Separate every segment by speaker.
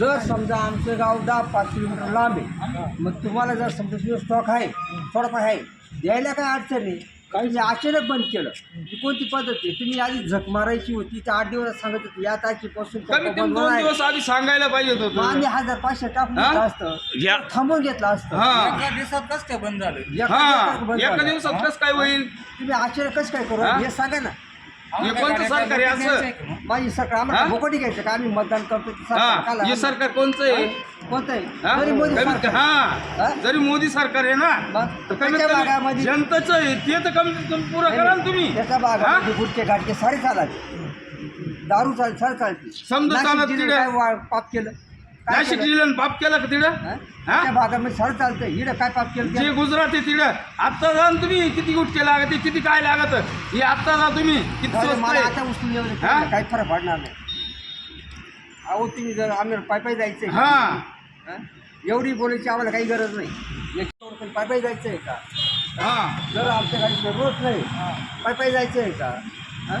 Speaker 1: जर समजा आमचं गाव दहा पाच किलोमीटर लांब आहे मग तुम्हाला जर समजा स्टॉक आहे थोडाफार आहे द्यायला काय अडचण नाही काही अचानक बंद केलं. ही कोणती पद्धत आहे? तुम्ही आधी झक मारायची होती तर आठ दिवस सांगत होती या तारखेपासून
Speaker 2: आधी सांगायला पाहिजे होतं
Speaker 1: आम्ही हजार पाचशे टाकून
Speaker 2: हा?
Speaker 1: असतं. थांबून घेतलं असतं.
Speaker 3: एका दिवसात कसं काय बंद झालं?
Speaker 1: एका दिवसात
Speaker 2: कसं काय होईल?
Speaker 1: तुम्ही आश्चर्य कसं काय करू?
Speaker 2: हे
Speaker 1: सांगा ना.
Speaker 2: हे कोणतं सरकार आहे असं?
Speaker 1: माझी सरकार आम्हाला
Speaker 2: हा?
Speaker 1: भोकटी घ्यायचं का? आम्ही मतदान करतो ते सरकार
Speaker 2: हा
Speaker 1: काला
Speaker 2: हे सरकार कोणचं आहे?
Speaker 1: कोणतं आहे?
Speaker 2: हा?
Speaker 1: जरी मोदी
Speaker 2: कमीत-
Speaker 1: सरकार.
Speaker 2: हा.
Speaker 1: हा?
Speaker 2: जरी मोदी सरकार आहे ना
Speaker 1: मग?
Speaker 2: तर कमीत
Speaker 1: त्याच्या
Speaker 2: कमी
Speaker 1: भागामध्ये-
Speaker 2: जनतेचं आहे ते तर कमीत कमी पुरं करा ना तुम्ही.
Speaker 1: त्याच्या भागामध्ये गुटके घाटके सारे चालत दारू चाल सारे चालते
Speaker 2: समजा
Speaker 1: नाशिक
Speaker 2: चालत
Speaker 1: जिल्ह्यात
Speaker 2: तिकडे.
Speaker 1: काय वा- पाप केलं?
Speaker 2: नाशिक
Speaker 1: केलं?
Speaker 2: जिल्ह्यानं पाप केला का तिकडं
Speaker 1: हा?
Speaker 2: हा?
Speaker 1: त्या भागामध्ये सारं चालतं हिडं काय पाप केलं
Speaker 2: जे
Speaker 1: ते?
Speaker 2: गुजरात आहे तिकडं आत्ता जा ना तुम्ही किती गुटके लागते किती काय लागत हे आत्ता जा तुम्ही किती
Speaker 1: जाऊ दे,
Speaker 2: स्वस्त
Speaker 1: मला
Speaker 2: आहे
Speaker 1: आता उचलून येऊ दे.
Speaker 2: हा?
Speaker 1: काही फरक पडणार नाही अहो तुम्ही जर आम्ही पाय पाय जायचं
Speaker 2: हा
Speaker 1: हा? एवढी बोलायची आम्हाला काही गरज नाही याच्यावर पण पाय पाय जायचं आहे का
Speaker 2: हा
Speaker 1: जर आमच्या गाडीचं रोज नाही पाय पाय जायचं आहे का हा?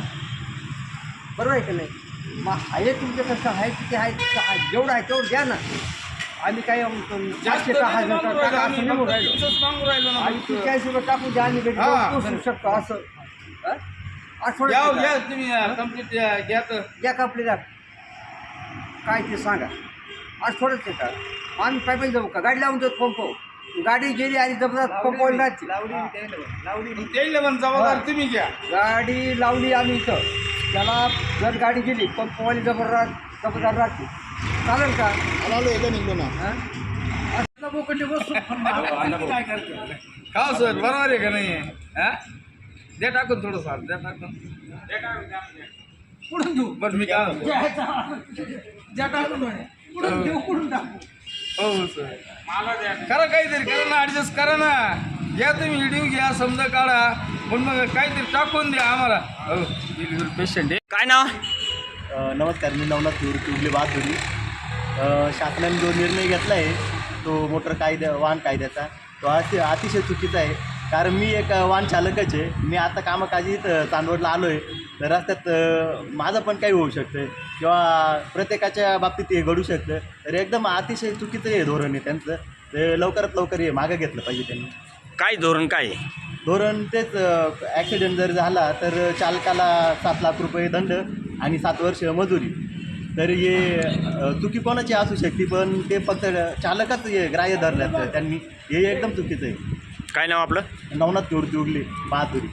Speaker 1: बरोबर आहे का नाही मग आहे तुमच्या कसं आहे किती आहे तितकं आहे. जेवढं आहे तेवढं द्या ना. आम्ही काय म्हणतो,
Speaker 2: जास्त नाही
Speaker 1: हजार
Speaker 2: मागू
Speaker 1: का
Speaker 2: राहिलो
Speaker 1: टाका
Speaker 2: आम्ही, फक्त
Speaker 1: राहिलो
Speaker 2: ना फक्त.
Speaker 1: चाळीस रुपये टाकून द्या
Speaker 2: हा.
Speaker 1: जाऊन पोचू शकतो असं. हा?
Speaker 2: या तुम्ही कंप्लीट घ्या तर.
Speaker 1: का आपल्याला काय ते सांगा. आठवड्यात आहे का? आम्ही पाय पाय जाऊ का? गाडी लावून देतो पंप गाडी गेली आणि जबरदस्त पंपवर राहते
Speaker 2: त्याला पण जबाबदार तुम्ही घ्या.
Speaker 1: गाडी लावली आम्ही इथं. त्याला जर गाडी गेली पंपवाली जबरदस्त जबरदार राहते चालेल का? हा? असं बोकंडी बसून काय करतो?
Speaker 2: का हो सर? बरोबर आहे का नाही? हा? द्या टाकून थोडं सार द्या टाकून.
Speaker 1: कुठून देऊ
Speaker 2: बरं मी काय?
Speaker 1: ज्या टाकून कुठून देऊ कुठून टाकू?
Speaker 2: हो सर. करा काहीतरी करा ना ॲडजस्ट करा ना. घ्या तुम्ही व्हिडिओ घ्या समजा काढा. पण मग काहीतरी टाकून द्या आम्हाला. हो पेशंट आहे.
Speaker 4: काय नाव?
Speaker 5: अ, नमस्कार मी नवनाथ उगले बहादुरी. अ, शासनाने जो निर्णय घेतला आहे तो मोटर कायद्या वाहन कायद्याचा तो अति अतिशय चुकीचा आहे. कारण मी एक वाहन चालकच आहे. मी आता कामकाजी इथं चांदवडला आलो आहे तर रस्त्यात माझं पण काही होऊ शकतं. किंवा प्रत्येकाच्या बाबतीत हे घडू शकतं. तर एकदम अतिशय चुकीचं हे धोरण आहे त्यांचं. ते लवकरात लवकर हे मागं घेतलं पाहिजे त्यांनी.
Speaker 4: काय धोरण काय आहे?
Speaker 5: धोरण तेच ॲक्सिडेंट जर झाला तर चालकाला सात लाख रुपये दंड आणि सात वर्ष मजुरी. तर हे अ, चुकी कोणाची असू शकते पण ते फक्त चालकच हे ग्राह्य धरल्यात त्यांनी. हे एकदम चुकीचं आहे.
Speaker 4: काय नाव आपलं?
Speaker 5: नवनाथ निवृत्ती उगली बहादुरी.